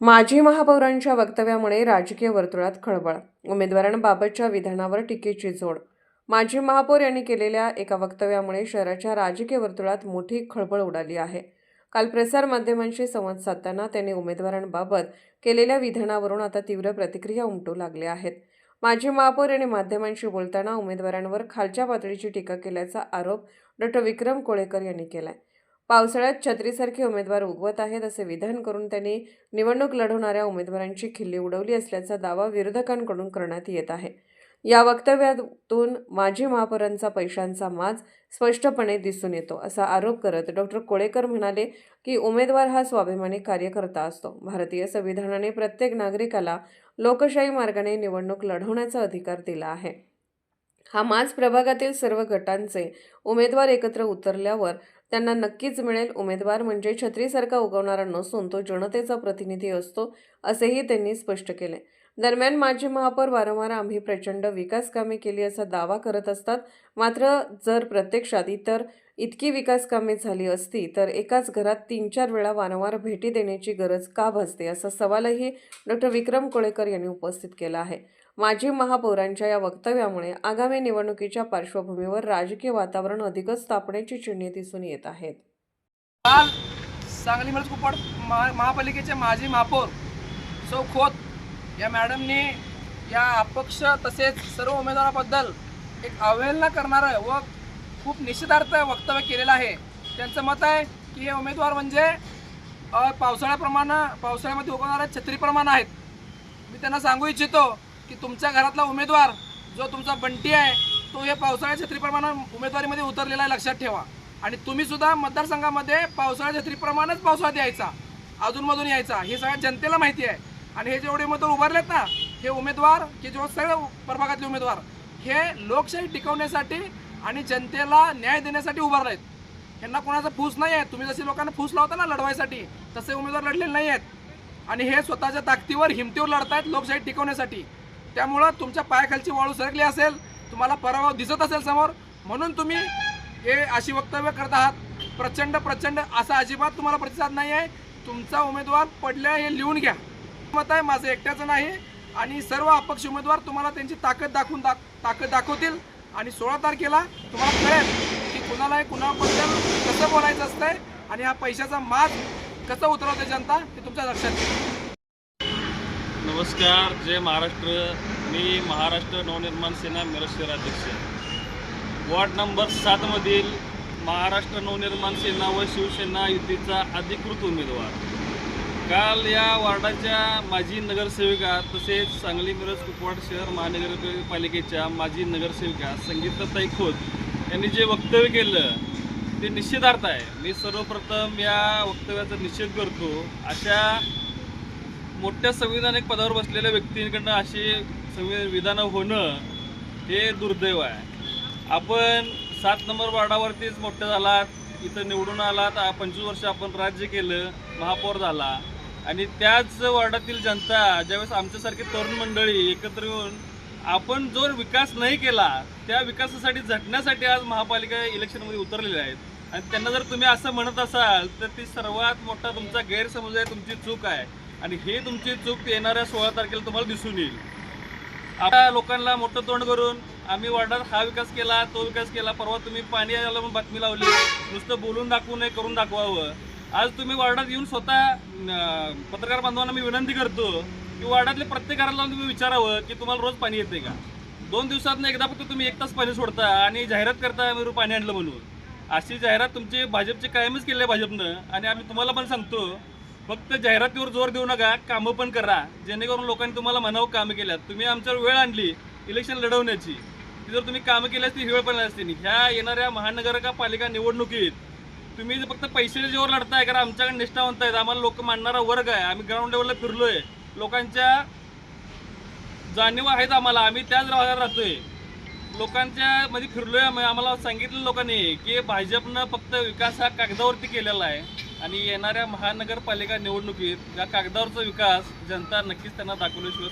माजी महापौरांच्या वक्तव्यामुळे राजकीय वर्तुळात खळबळ. उमेदवारांबाबतच्या विधानावर टीकेची जोड. माजी महापौर यांनी केलेल्या एका वक्तव्यामुळे शहराच्या राजकीय वर्तुळात मोठी खळबळ उडाली आहे. काल प्रसार माध्यमांशी संवाद साधताना त्यांनी उमेदवारांबाबत केलेल्या विधानावरून आता तीव्र प्रतिक्रिया उमटू लागल्या आहेत. माजी महापौर यांनी माध्यमांशी बोलताना उमेदवारांवर खालच्या पातळीची टीका केल्याचा आरोप डॉक्टर विक्रम कोळेकर यांनी केलाय. पावसाळ्यात छत्रीसारखे उमेदवार उगवत आहेत असे विधान करून त्यांनी निवडणूक लढवणाऱ्या उमेदवारांची खिल्ली उडवली असल्याचा दावा विरोधकांकडून करण्यात येत आहे. या वक्तव्यातून माजी महापौरांचा पैशांचा माज स्पष्टपणे दिसून येतो असा आरोप करत डॉक्टर कोळेकर म्हणाले की उमेदवार हा स्वाभिमानी कार्यकर्ता असतो. भारतीय संविधानाने प्रत्येक नागरिकाला लोकशाही मार्गाने निवडणूक लढवण्याचा अधिकार दिला आहे. हा माज प्रभागातील सर्व गटांचे उमेदवार एकत्र उतरल्यावर त्यांना नक्कीच मिळेल. उमेदवार म्हणजे छत्रीसारखा उगवणारा नसून तो जनतेचा प्रतिनिधी असतो असेही त्यांनी स्पष्ट केले. दरम्यान माजी महापौर वारंवार आम्ही प्रचंड विकास कामे केली असा दावा करत असतात. मात्र जर प्रत्यक्षात इतर इतकी विकास कामे झाली असती तर एकाच घरात तीन चार वेळा वारंवार भेटी देण्याची गरज का भासते? असा सवालही डॉक्टर विक्रम कोळेकर यांनी उपस्थित केला आहे. माजी महापौरांच्या या वक्तव्यामुळे आगामी निवडणुकीच्या पार्श्वभूमीवर राजकीय वातावरण अधिकच तापण्याची चिन्हे दिसून येत आहेत. काल सांगली मिरज कुपड महा महापालिकेचे माजी महापौर सौ खोत या मॅडमनी या अपक्ष तसेच सर्व उमेदवाराबद्दल एक अवहेलना करणारं व खूप निषेधार्थ वक्तव्य केलेलं आहे. त्यांचं मत आहे की हे उमेदवार म्हणजे पावसाळ्याप्रमाणे पावसाळ्यामध्ये उगवणाऱ्या छत्रीप्रमाणे आहेत. मी त्यांना सांगू इच्छितो की तुमच्या घरातला उमेदवार जो तुमचा बंटी आहे तो हे पावसाळ्या छत्रीप्रमाणे उमेदवारीमध्ये उतरलेला आहे लक्षात ठेवा. आणि तुम्ही सुद्धा मतदारसंघामध्ये पावसाळ्या छत्रीप्रमाणेच पावसाळ्यात यायचा. अजूनमधून यायचा. हे सगळ्या जनतेला माहिती आहे. आणि हे जेवढे उमेदवार उभारलेत ना हे उमेदवार की जेव्हा सगळे प्रभागातले उमेदवार हे लोकशाही टिकवण्यासाठी आणि जनतेला न्याय देण्यासाठी उभारले आहेत यांना कोणाचा फूस नाही आहे. तुम्ही जसे लोकांना फूस लावता ना लढवायसाठी तसे उमेदवार लढलेले नाही आहेत. आणि हे स्वतःच्या ताकदीवर हिमतीवर लढतायत लोकशाही टिकवण्यासाठी. त्यामुळं तुमच्या पायाखालची वाळू सरकली असेल तुम्हाला पराभव दिसत असेल समोर म्हणून तुम्ही हे अशी वक्तव्य करत आहात. प्रचंड प्रचंड असा अजिबात तुम्हाला प्रतिसाद नाही आहे. तुमचा उमेदवार पडल्या हे लिहून घ्या. मत आहे माझं एकट्याचं नाही. आणि सर्व अपक्ष उमेदवार तुम्हाला त्यांची ताकद दाखवून दाख ताकद दाखवतील. आणि सोळा तारखेला तुम्हाला कळेल की कुणाला कुणाबद्दल कसं बोलायचं असतंय आणि हा पैशाचा माग कसं उतरवते जनता हे तुमच्या लक्षात येईल. नमस्कार जय महाराष्ट्र. मी महाराष्ट्र नवनिर्माण सेना मिरज शहराध्यक्ष वॉर्ड नंबर सातमधील महाराष्ट्र नवनिर्माण सेना व शिवसेना युतीचा अधिकृत उमेदवार. काल या वॉर्डाच्या माजी नगरसेविका तसेच सांगली मिरज कुपवाड शहर महानगरपालिकेच्या माजी नगरसेविका संगीताताई खोत यांनी जे वक्तव्य केलं ते निषेधार्थ आहे. मी सर्वप्रथम या वक्तव्याचा निषेध करतो अशा मोठ्या संविधानिक पदावर बसलेल्या व्यक्तींकडनं अशी संवि विधानं होणं हे दुर्दैव आहे. आपण सात नंबर वार्डावरतीच मोठे झालात इथं निवडून आलात पंचवीस वर्ष आपण राज्य केलं महापौर झाला. आणि त्याच वार्डातील जनता ज्यावेळेस आमच्यासारखी तरुण मंडळी एकत्र येऊन आपण जो विकास नाही केला त्या विकासासाठी झटण्यासाठी आज महापालिका इलेक्शनमध्ये उतरलेले आहेत. आणि त्यांना जर तुम्ही असं म्हणत असाल तर ती सर्वात मोठा तुमचा गैरसमज आहे तुमची चूक आहे. आणि हे तुमची चूक येणाऱ्या सोळा तारखेला तुम्हाला दिसून येईल. आता लोकांना मोठं तोंड करून आम्ही वार्डात हा विकास केला तो विकास केला परवा तुम्ही पाणी आलं म्हणून बातमी लावली. नुसतं बोलून दाखवू नये करून दाखवावं. आज तुम्ही वार्डात येऊन स्वतः पत्रकार बांधवांना मी विनंती करतो की वार्डातले प्रत्येक घराला तुम्ही विचारावं की तुम्हाला रोज पाणी येते का? दोन दिवसात एकदा फक्त तुम्ही एक तास पाणी सोडता आणि जाहिरात करता मी पाणी आणलं म्हणून. अशी जाहिरात तुमची भाजपची कायमच केली आहे भाजपनं आणि आम्ही तुम्हाला पण सांगतो फक्त जाहिरातीवर जोर देऊ नका कामं पण करा. जेणेकरून लोकांनी तुम्हाला म्हणावं कामं केल्यात. तुम्ही आमच्यावर वेळ आणली इलेक्शन लढवण्याची. ती जर तुम्ही कामं केली असती ही वेळ पण आली असती ह्या येणाऱ्या महानगरपालिका निवडणुकीत तुम्ही जर फक्त पैशाच्या जोर लढताय कारण आमच्याकडे निष्ठावंत आहेत. आम्हाला लोक मानणारा वर्ग आहे. आम्ही ग्राउंड लेवलला फिरलोय. लोकांच्या जाणीव आहेत आम्हाला. आम्ही त्याच भागात राहतोय. लोकांच्या मध्ये फिरलोय आम्हाला सांगितलं लोकांनी की भाजपनं फक्त विकास हा कागदावरती केलेला आहे. आणि येणाऱ्या महानगरपालिका निवडणुकीत या कागदावरचा विकास जनता नक्कीच त्यांना दाखवल्याशिवाय